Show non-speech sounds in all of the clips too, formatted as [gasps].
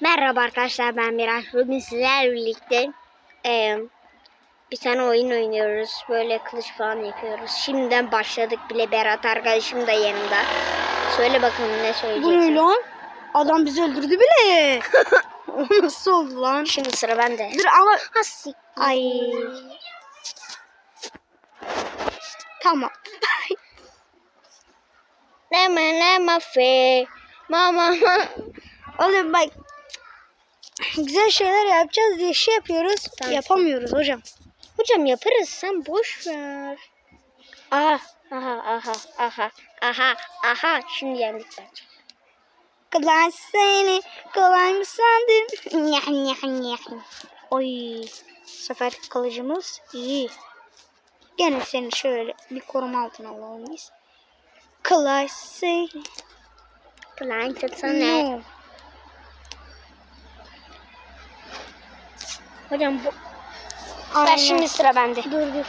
Merhaba arkadaşlar ben Miraç. Bugün sizlerle birlikte eee, bir tane oyun oynuyoruz. Böyle kılıç falan yapıyoruz. Şimdiden başladık bile. Berat arkadaşım da yanında. Söyle bakalım ne Bu ne söyleyeceksin. lan? Adam bizi öldürdü bile. [laughs] O Nasıl oldu lan? Şimdi sıra bende. Dur ama Ha, ay. Tamam. Leme leme fe. Mama ma. Oğlum bak. Güzel şeyler yapacağız diye şey yapıyoruz. Tamam. Yapamıyoruz hocam. Hocam yaparız sen boş ver. Aha aha aha aha aha aha şimdi yendik bence. Kolay seni, kolay mı sandın? [laughs] Nyah nyah nyah. Oy, sefer kılıcımız iyi. Gene seni şöyle bir koruma altına alalım biz. Kolay seni. Plan tutsana. No. Hocam bu. Aynen. Ben şimdi sıra bende. Dur dur.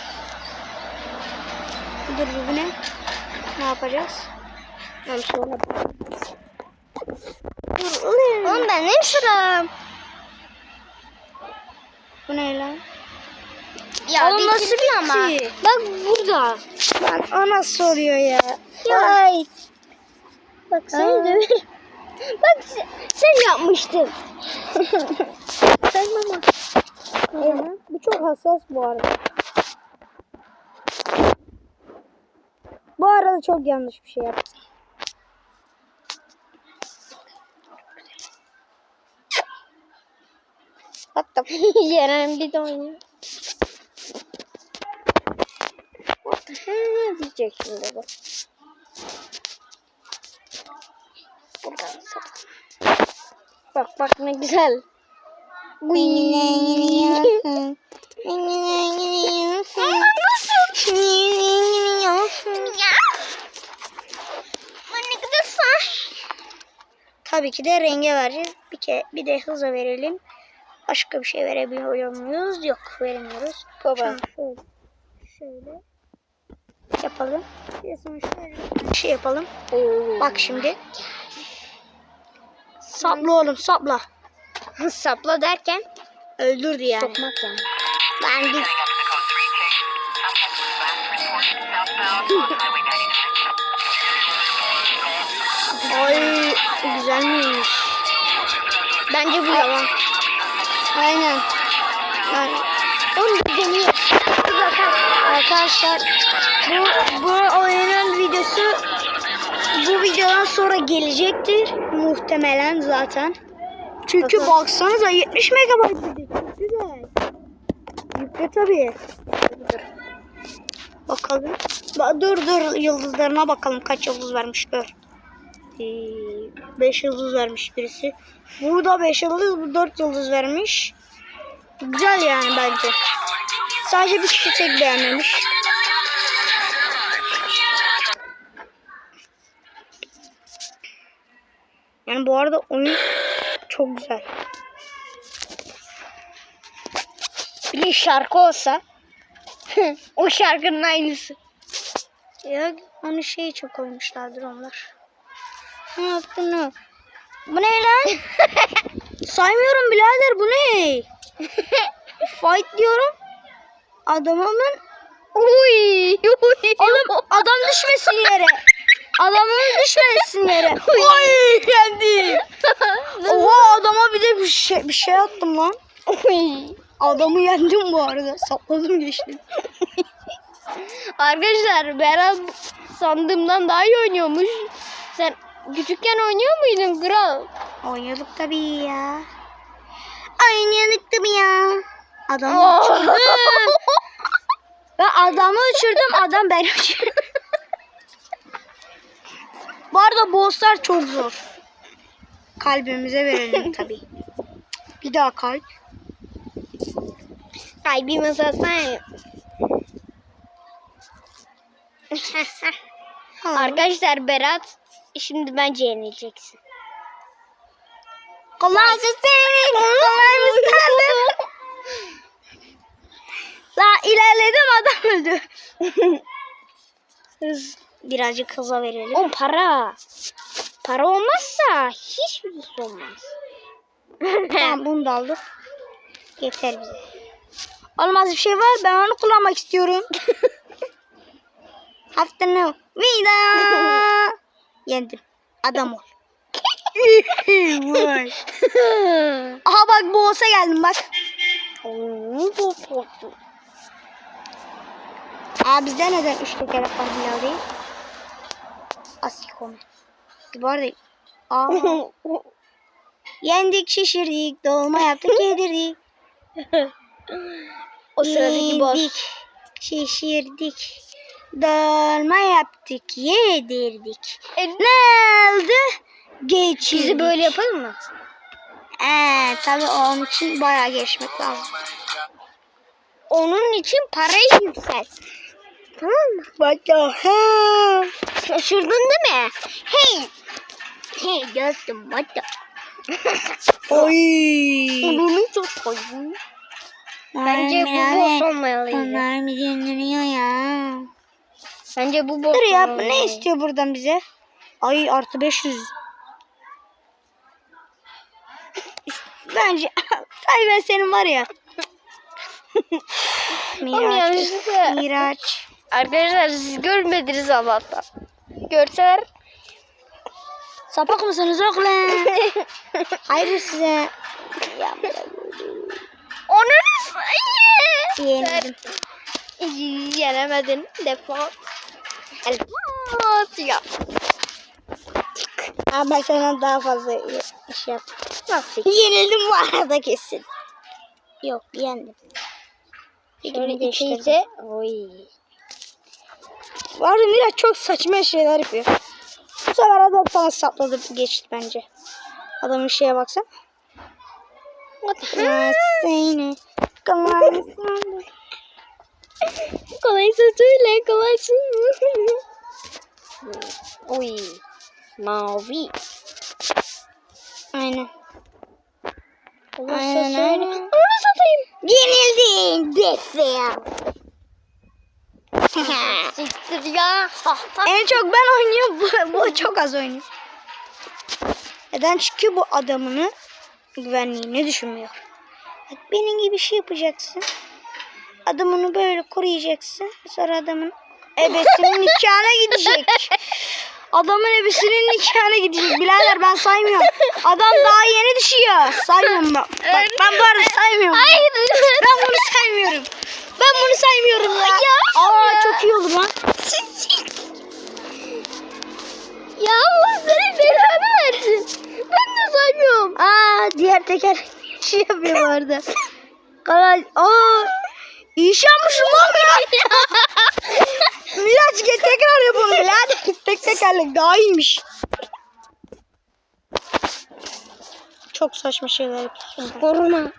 Dur bu ne? Ne yapacağız? Tamam sonra. Dur oğlum. Oğlum benim sıram. Bu ne lan? Ya Oğlum nasıl bitirdin ama. bitti? Bak burada. Lan o nasıl oluyor ya? Ya. Ay. Bak sen de. Bak sen, [laughs] sen yapmıştın. sen mama. Evet, bu çok hassas bu arada. Bu arada çok yanlış bir şey yaptım. Hatta [laughs] Ceren bir de oynuyor. What diyecek şimdi bu? Buradan satalım. Bak bak ne güzel. Tabii ki de renge vereceğiz. Bir, ke bir de hıza verelim. Başka bir şey verebiliyor muyuz? Yok veremiyoruz. Baba. Şöyle, şöyle yapalım. Bir şey yapalım. Bak şimdi. Sapla oğlum sapla. Sapla derken Öldürdü yani. sokmak yani. Ben de Ay güzelmiş. Bence bu yalan. Aynen. Yani, Onu. Bir bakalım. arkadaşlar bu bu oyunun videosu bu videodan sonra gelecektir muhtemelen zaten. Çünkü baksanıza 70 megabayt. Çok güzel. Yükle tabii. Dur. Bakalım. Ba- dur dur yıldızlarına bakalım kaç yıldız vermiş dur. 5 yıldız vermiş birisi. Bu da 5 yıldız, bu 4 yıldız vermiş. Güzel yani bence. Sadece bir kişi tek beğenmemiş. Yani bu arada oyun çok güzel. Bir de şarkı olsa. [laughs] o şarkının aynısı. Ya onu şey için koymuşlardır onlar. Ne yaptın o? Bu ne lan? [laughs] Saymıyorum birader bu ne? [laughs] Fight diyorum. Adamımın Uy, uy. Oğlum adam düşmesin yere. Adamın düşmesin yere. [laughs] Oy yendi. [laughs] Oha adama bir de bir şey, bir şey attım lan. Adamı yendim bu arada. Sapladım geçtim. [laughs] Arkadaşlar Berat sandığımdan daha iyi oynuyormuş. Sen küçükken oynuyor muydun kral? Oynuyorduk tabii ya. Oynuyorduk tabii ya. Adamı Oh. uçurdum. Ben adamı uçurdum. Adam beni uçurdu. Bu arada bosslar çok zor. Kalbimize verelim [laughs] tabii. Bir daha kalp. Kalbimi satsan. Arkadaşlar Berat şimdi bence yenileceksin. Kolay seni. Kolay mı sandın? La ilerledim adam öldü. Hız. [laughs] Birazcık hıza verelim. O para. Para olmazsa hiçbir şey olmaz. [laughs] tamam bunu da aldık. Yeter bize. Olmaz bir şey var. Ben onu kullanmak istiyorum. [laughs] Hafta ne? Vida. [laughs] Yendim. Adam ol. Aha bak boğasa geldim bak. Aa bizde neden üç tekerlek var Bilal değil? Asikome. Bu arada Aa, [laughs] yendik şişirdik dolma yaptık [laughs] yedirdik. o sıradaki boss. Şişirdik dolma yaptık yedirdik. E, Ne oldu? Geçirdik. Bizi böyle yapalım mı? Ee, tabii onun için bayağı geçmek lazım. Onun için parayı yükselt. Tamam mı? Bakalım. Şaşırdın değil mi? Hey. Hey dostum bata. [laughs] Oy. Bunu çok koydum. Bence bu boss olmayalıydı. Onlar bizi indiriyor ya. Bence bu boss Dur ya bu ne olmalıydı. istiyor buradan bize? Ay artı 500. Bence [laughs] say ben senin var ya. Miraç. Miraç. Arkadaşlar siz görmediniz Allah'tan. Görseler. Sapak mısınız oğlum? [laughs] Hayır size. Ya, Onu sayı. Yenildim. Yenemedin. Defol. Elmas ya. Ama senden daha fazla iş yap. Nasıl? Yenildim bu arada kesin. Yok yendim. Şöyle ise. Oy. Arada Miraç çok saçma şeyler yapıyor. Bu sefer adam sana sapladı geçti bence. Adamın şeye baksana. Ya. Kolaysa söyle kolaysa. [laughs] Oy. Mavi. Aynen. Kolaysa Aynen, aynen. Onu satayım. Yenildin. Defel. Siktir ya. Ha. en çok ben oynuyorum. Bu, bu çok az oynuyor. Neden? Çünkü bu adamını güvenliğini düşünmüyor. Bak benim gibi bir şey yapacaksın. Adamını böyle koruyacaksın. Sonra adamın ebesinin [laughs] nikahına gidecek. Adamın ebesinin nikahına gidecek. Birader ben saymıyorum. Adam daha yeni düşüyor. Saymıyorum ben. Bak ben bu arada saymıyorum. Hayır. Ben bunu saymıyorum. Ben bunu saymıyorum ya. Ya. Oldu lan. Ya Allah senin belanı versin. Ben de saymıyorum. Aa diğer teker şey yapıyor bu arada. Kara aa yapmışım lan ya. Miraç gel tekrar yapalım birader. Tek tekerlek daha iyiymiş. Çok saçma şeyler yapıyorsun. Koruma.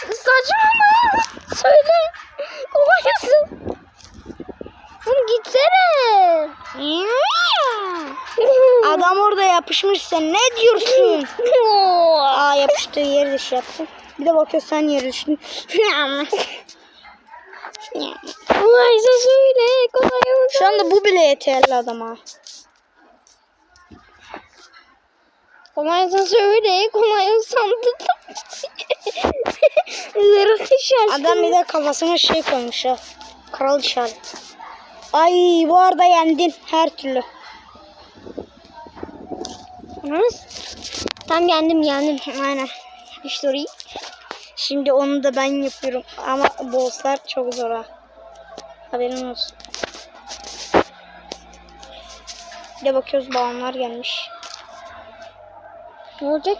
Saçmalama. Söyle. Kolayasın. Oğlum gitsene. Adam orada yapışmış sen ne diyorsun? [laughs] Aa yapıştığı yeri de şey yaptın. Bir de bakıyor sen yere düştün. Kolaysa söyle. Kolay olsun. Şu anda bu bile yeterli adama. Kolaysa söyle. Kolay da [laughs] Zırhı şaşkın. Adam bir de kafasına şey koymuş ha. Kral işareti. Ay bu arada yendin her türlü. Tam yendim yendim. Aynen. İşte orayı. Şimdi onu da ben yapıyorum ama bosslar çok zor ha. Haberin olsun. Bir de bakıyoruz bağımlar gelmiş. Ne olacak?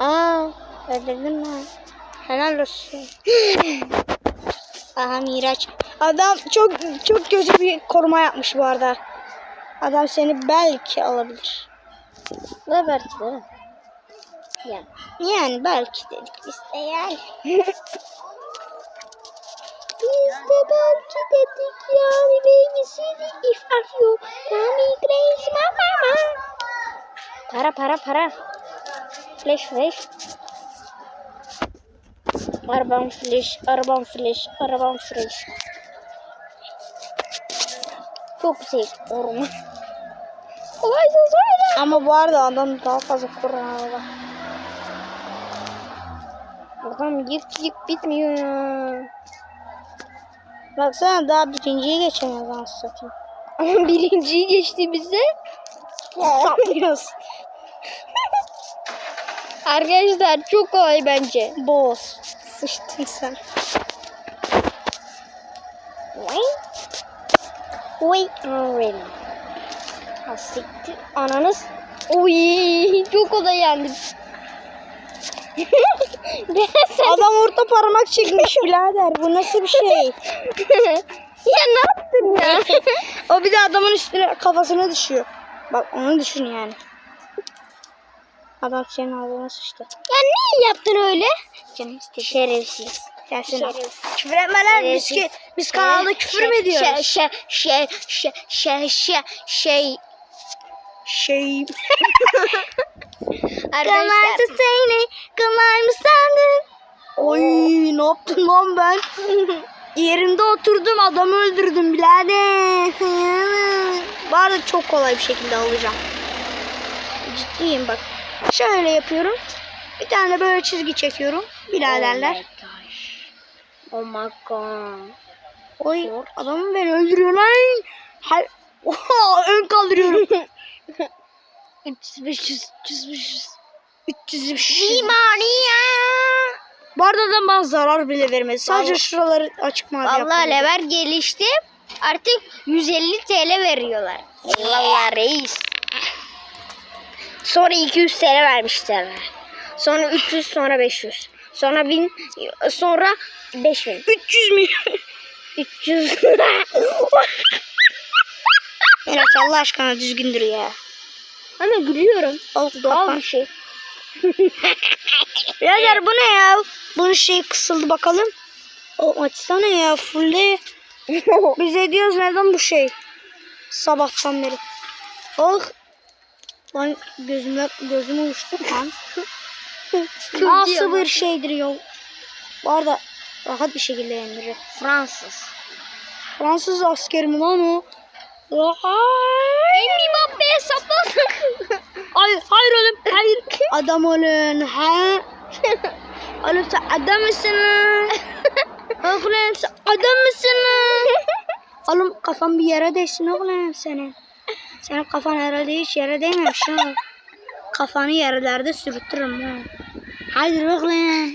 Aa, öldürdün mü? Helal olsun. [gasps] Aha Miraç. Adam çok çok kötü bir koruma yapmış bu arada. Adam seni belki alabilir. Ne belki de. Yani. Yani belki dedik biz de yani. [laughs] Biz de belki dedik yani babysitting if I you come crazy mama. Para para para. Flash flash. Arabam flash, arabam flash, arabam flash. Çok zevk orman. Kolaysa söyle. Ama bu arada adam daha fazla kuran var. Adam git git bitmiyor ya. Baksana daha birinciyi geçemiyoruz anasını satayım. Ama birinciyi geçti bize. Saplıyoruz. Arkadaşlar çok kolay bence. Boz. Sıçtın sen. Vay. Vay. Aferin. Ha siktir. Ananız. Uy, çok kolay yendim. [laughs] Adam orta parmak çekmiş birader. Bu nasıl bir şey? [laughs] ya ne yaptın ya? [laughs] O bir de adamın üstüne kafasına düşüyor. Bak onu düşün yani. Adam senin ağzına sıçtı. ya niye yaptın öyle? Canım istedi. Şerefsiz. Gelsin. Şerefsiz. Küfür etmeler biz, ki, biz kanalda küfür mü ediyoruz? Şey şey şey şey şey şey Şey. Arkadaşlar seni kolay mı sandın? Oy ne yaptım lan ben? [laughs] Yerimde oturdum adamı öldürdüm birader. [laughs] Bu arada çok kolay bir şekilde alacağım. Ciddiyim bak. Şöyle yapıyorum. Bir tane böyle çizgi çekiyorum. Biraderler. Oh my god. Oy adamı beni öldürüyor lan. Hay [laughs] Oha, ön kaldırıyorum. 300 500 300 500. 300 bir şey. Limaniya. Bu arada adam bana zarar bile vermedi. Sadece Vallahi- şuraları açık mavi Vallahi yaptım. lever gelişti. Artık 150 TL veriyorlar. Vallahi reis. Sonra 200 TL vermişler. Sonra 300 sonra 500. Sonra 1000 sonra 5000. 300 milyon. 300. Miraç Allah aşkına düzgündür ya. Ama gülüyorum. Al Al bir şey. [laughs] Birader bu ne ya? Bunun şeyi kısıldı bakalım. O açsana ya fulle. [laughs] Biz ediyoruz neden bu şey? Sabahtan beri. Oh. Lan gözüme, gözüme uçtu lan. Nasıl bir şeydir ya? Bu arada rahat bir şekilde yendirir. Fransız. Fransız askeri mi lan o? Mbappe hesapladık. Ay, hayır oğlum hayır. Adam olun ha. Oğlum sen adam mısın? Oğlum sen adam mısın? [laughs] Oğlum kafan bir yere değsin oğlum senin. Senin kafan herhalde hiç yere değmemiş ha. Kafanı yerlerde sürtürüm ha. Haydi oğlum. [laughs]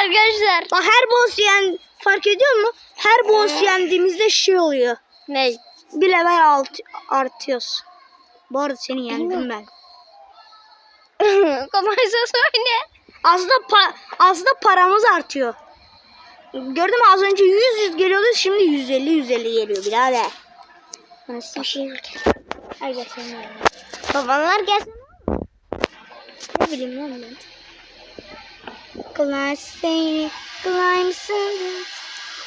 Arkadaşlar. Bak her boss yen fark ediyor musun? Her boss yendiğimizde şey oluyor. Ne? Bir level alt, artıyoruz. Bu arada seni yendim ben. [laughs] Kolaysa söyle. Aslında pa- aslında paramız artıyor. Gördün mü az önce 100 100 geliyordu şimdi 150 150 geliyor birader. Nasıl şey? Ay gel senin yanına. Babanlar gelsin. Ne bileyim lan ben. Kolay seni, kolay mısın?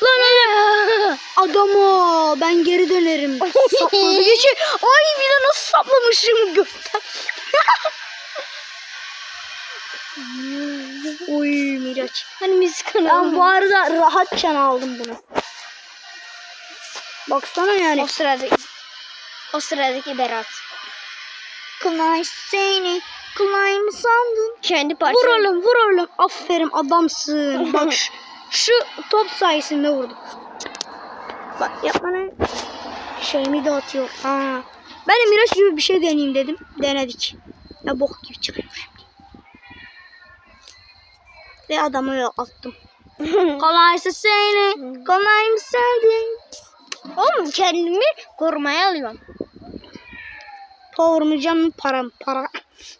Lan öyle. Adamı ben geri dönerim. [laughs] Sapladı geçi. Ay bir de nasıl saplamışım gökten. Oy Miraç. Hani müzik Ben kanalı. bu arada rahatça aldım bunu. Baksana yani. O sıradaki o sıradaki Berat. Kolay seni, kolay mı sandın? Kendi Vur parçası. oğlum, vur oğlum. Aferin adamsın. [laughs] Bak şu, şu top sayesinde vurdum. Bak yapma ne? Şeyimi de atıyor. Ha. Ben de Miraç gibi bir şey deneyeyim dedim. Denedik. Ya bok gibi çıkıyor şimdi. Ve adamı attım. [laughs] Kolaysa seni, kolay mı sandın? Oğlum kendimi korumaya alıyorum. Can mı para? Para.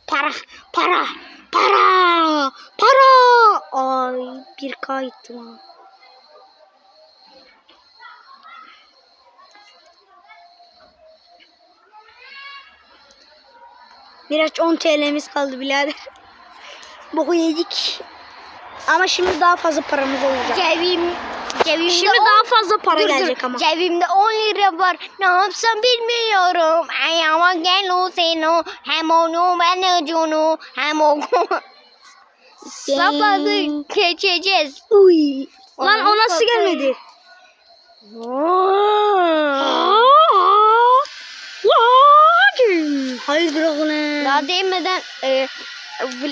Para. Para. Para. Para. Ay bir k gittim ha. Miraç 10 TL'miz kaldı birader. Boku yedik. Ama şimdi daha fazla paramız olacak. Cebim cebimde Şimdi on- daha fazla para Dur, dur. gelecek ama. Cebimde 10 lira var. Ne yapsam bilmiyorum. Ayağıma gel o seni. Hem onu ben acını. Hem o. Sapladı geçeceğiz. Uy. Lan Onu o nasıl gelmedi? Hmm, hayırdır oğlum? Daha değmeden e, vıl,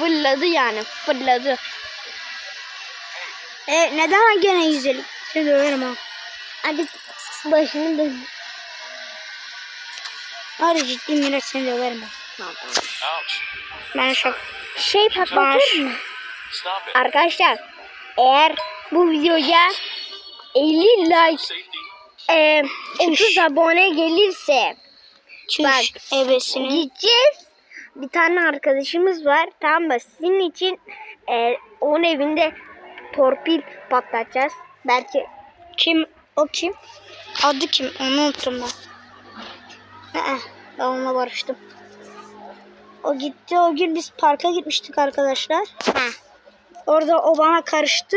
vılladı yani fırladı. E, neden gene yüzelik? Seni döverim ha. Hadi başını dön. Hadi ciddi Miraç seni döverim ha. Ouch. Ben şok. Şey patlatır mı? Arkadaşlar eğer bu videoya 50 like e, 30 abone gelirse Çüş Bak. ebesini. gideceğiz. Bir tane arkadaşımız var. Tamam mı? Sizin için e, onun evinde torpil patlatacağız. Belki Kim? O kim? Adı kim? Onu unuttum ben. Aa, ben onunla barıştım. O gitti. O gün biz parka gitmiştik arkadaşlar. ha, Orada o bana karıştı.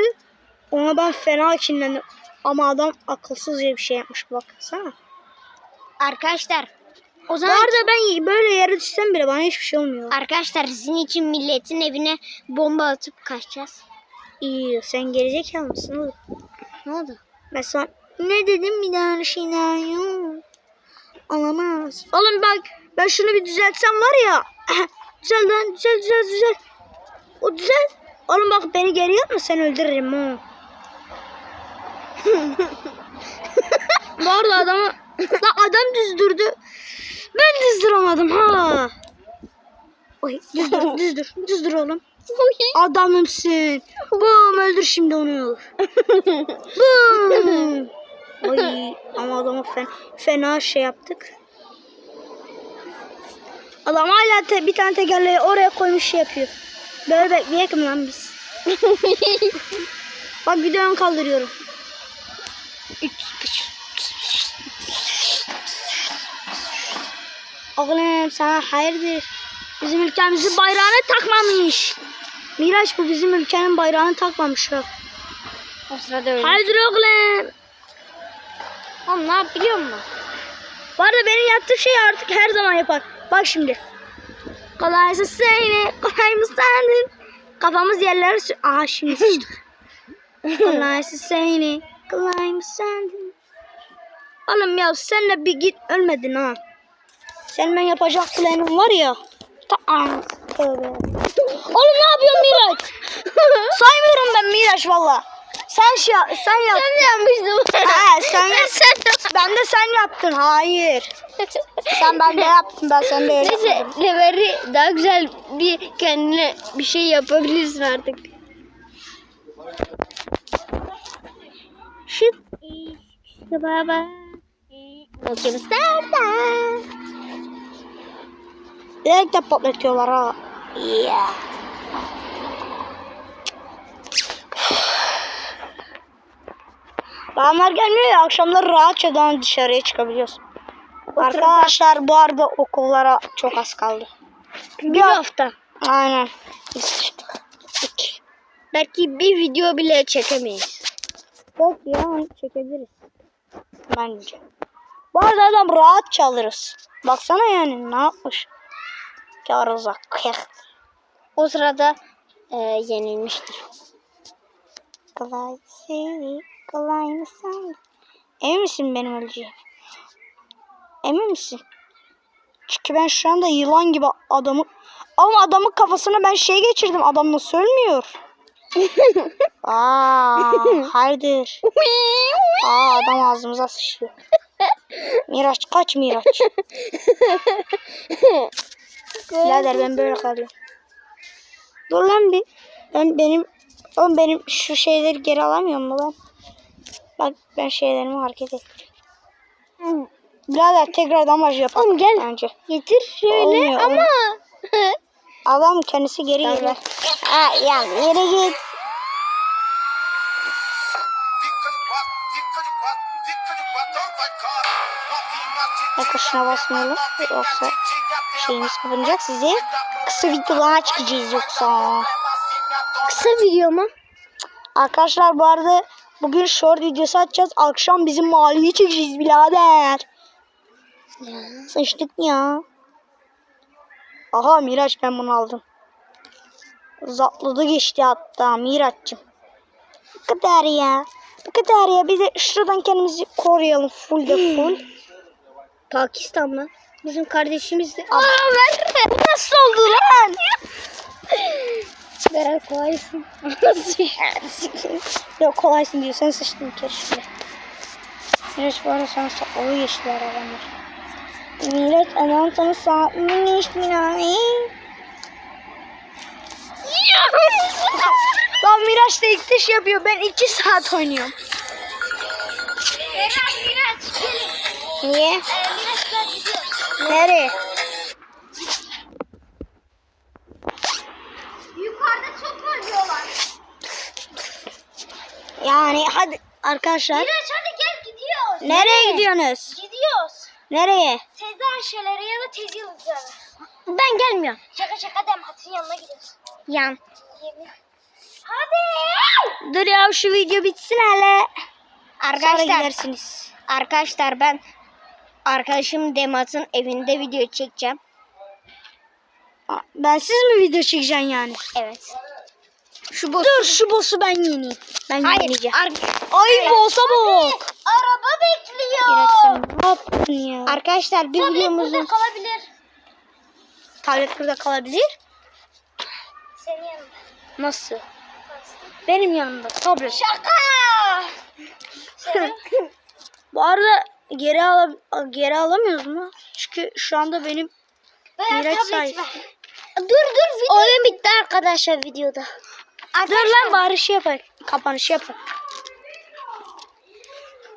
Ona ben fena kinlendim. Ama adam akılsızca bir şey yapmış baksana. arkadaşlar o Bu zaman arada ben böyle yere düşsem bile bana hiçbir şey olmuyor. arkadaşlar sizin için milletin evine bomba atıp kaçacağız. İyi sen gerizekalı mısın oğlum? Ne oldu? Ben sana ne dedim bir daha şeyler yok. Olamaz. Oğlum bak ben şunu bir düzeltsem var ya. [laughs] düzel lan düzel düzel düzel. O düzel. Oğlum bak beni geri atma sen öldürürüm ha. [laughs] Bu arada adamı lan adam düz durdu. Ben düz duramadım ha. Oy düz [laughs] dur düz dur düz dur oğlum. Adamımsın. Bum öldür şimdi onu. [laughs] Bum. Ay ama adamı fen, fena şey yaptık. Adam hala te, bir tane tekerleği oraya koymuş şey yapıyor. Böyle bekleyek mi lan biz? [laughs] Bak videomu kaldırıyorum. Oğlum sana hayırdır? Bizim ülkemizin bayrağını takmamış. Miraç bu bizim ülkenin bayrağını takmamış bak. O sırada öyle. Hayırdır oğlum? Oğlum ne yap biliyor musun? Bu arada benim yaptığım şey artık her zaman yapar. Bak şimdi. Kolaysa seni, kolay mı sandın? Kafamız yerlere sür... Aha şimdi sıçtık. Kolaysa [laughs] seni, kolay mı sandın? Oğlum ya sen de bir git ölmedin ha. Sen ben yapacak planım var ya. Tamam. Tövbe. Oğlum ne yapıyorsun Miraç? [laughs] Saymıyorum ben Miraç valla. Sen şey sen yap. Ben de yapmıştım. Ha, sen, [laughs] ben de sen yaptın. Hayır. Sen ben de yaptın. Ben sen de öyle Neyse yapmadım. Lever'i daha güzel bir kendine bir şey yapabilirsin artık. İşte baba. Okyanuslarda. Direkt de patlatıyorlar ha. Yeah. Bağımlar gelmiyor ya akşamları rahatça daha dışarıya çıkabiliyoruz. Arkadaşlar bu arada okullara çok az kaldı. Bir hafta. Aynen. Biz. Belki bir video bile çekemeyiz. Yok ya çekebiliriz. Bence. Bu arada adam rahat çalırız. Baksana yani ne yapmış. Karıza kıyak. O sırada e, yenilmiştir. Kolay seni, kolay mı sen? Emin misin benim öleceğim? Emin misin? Çünkü ben şu anda yılan gibi adamı... Ama adamın kafasına ben şey geçirdim. Adam nasıl ölmüyor? [laughs] Aa, hayırdır? Aa, adam ağzımıza sıçtı. Miraç kaç Miraç. [laughs] Birader ben böyle kalıyorum. Dur lan bir. Ben benim Oğlum benim şu şeyleri geri alamıyor mu ben? Bak ben şeylerimi hareket ettim. Birader tekrardan baş yapalım. Oğlum gel. Bence. Getir şöyle Olmuyor, ama. Adam kendisi geri Tamam. gelir. Ha ya yere git. Bakın şuna basmayalım. Yoksa şeyimiz kapanacak size. Kısa videolar çıkacağız yoksa. Kısa video mu? Arkadaşlar bu arada bugün short videosu atacağız. Akşam bizim mahalleyi çekeceğiz birader. Sıçtık ya. Aha Miraç ben bunu aldım. Zatladı geçti hatta Miraç'cığım. Bu kadar ya. Bu kadar ya. Bir de şuradan kendimizi koruyalım full de full. Pakistan mı? Bizim kardeşimiz de... Aa. Bu nasıl oldu lan? Berat kolaysın. [laughs] Yok kolaysın diyor. Sen sıçtın bir kere şimdi. Miraç bu ara sana sa- oy geçtiler adamlar. Millet adam sana sağ miniş minay. Lan Miraç da ilk dış yapıyor. Ben iki saat oynuyorum. Miraç gelin. Niye? Gidiyor. Nereye? Yukarıda çok var diyorlar. Yani hadi arkadaşlar. Miraç hadi gel gidiyoruz. Nereye gidiyorsunuz? Gidiyoruz. Nereye? Teyze Ayşe'lere ya da teyze Yıldız'a. Ben gelmiyorum. Şaka şaka deme. Hatun yanına gidiyoruz. Yan. Yemin. Hadi. Dur ya şu video bitsin hele. Sonra Arkadaşlar, gidersiniz. arkadaşlar ben arkadaşım Demat'ın evinde video çekeceğim. Ben siz mi video çekeceksin yani? Evet. Şu boss. Dur şu boss'u ben yeneyim. Ben Hayır. yeneceğim. Ay boss'a bak. araba bekliyor. Sen ne yaptın ya? Arkadaşlar bir videomuzun kalabilir. Tablet burada kalabilir. senin yanında. Nasıl? Benim yanımda tablet. Şaka. [laughs] Bu arada geri ala geri alamıyoruz mu? Çünkü şu anda benim Miraç sayesinde. Dur dur video. Oyun bitti arkadaşlar videoda. Dur lan bari şey yapalım. Kapanış yapalım.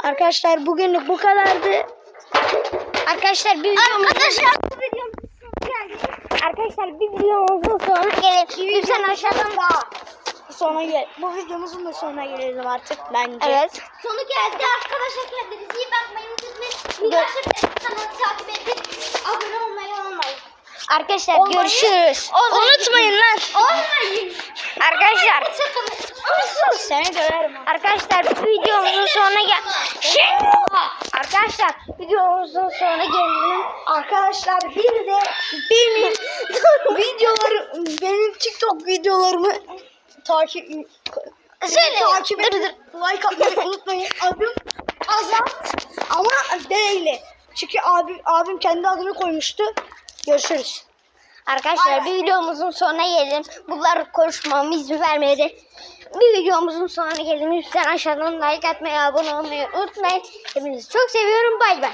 Arkadaşlar bugünlük bu kadardı. Arkadaşlar bir videomuz Arkadaşlar Arkadaşlar bir videomuzun sonuna gelin. Lütfen aşağıdan da. Sonra gel. Bu videomuzun da sonuna gelelim artık bence. Evet. Sonu geldi arkadaşlar kendinize iyi bakmayı takip. Abone olmayı unutmayın. Arkadaşlar Olmayı görüşürüz. Unutmayın lan. Olmayın. Arkadaşlar. Olsun. Seni döverim. Arkadaşlar videomuzun sonuna gel. Şey. Arkadaşlar videomuzun sonuna gelelim. Arkadaşlar bir de benim [laughs] videoları benim TikTok videolarımı takip Söyle. takip edin. Like atmayı unutmayın. Adım Azat ama değil. Çünkü abi abim kendi adını koymuştu. Görüşürüz. Arkadaşlar bir videomuzun sonuna gelelim. Bunlar konuşmama izin vermedi. Bir videomuzun sonuna gelelim. Lütfen aşağıdan like atmayı, abone olmayı unutmayın. Hepinizi çok seviyorum. Bay bay.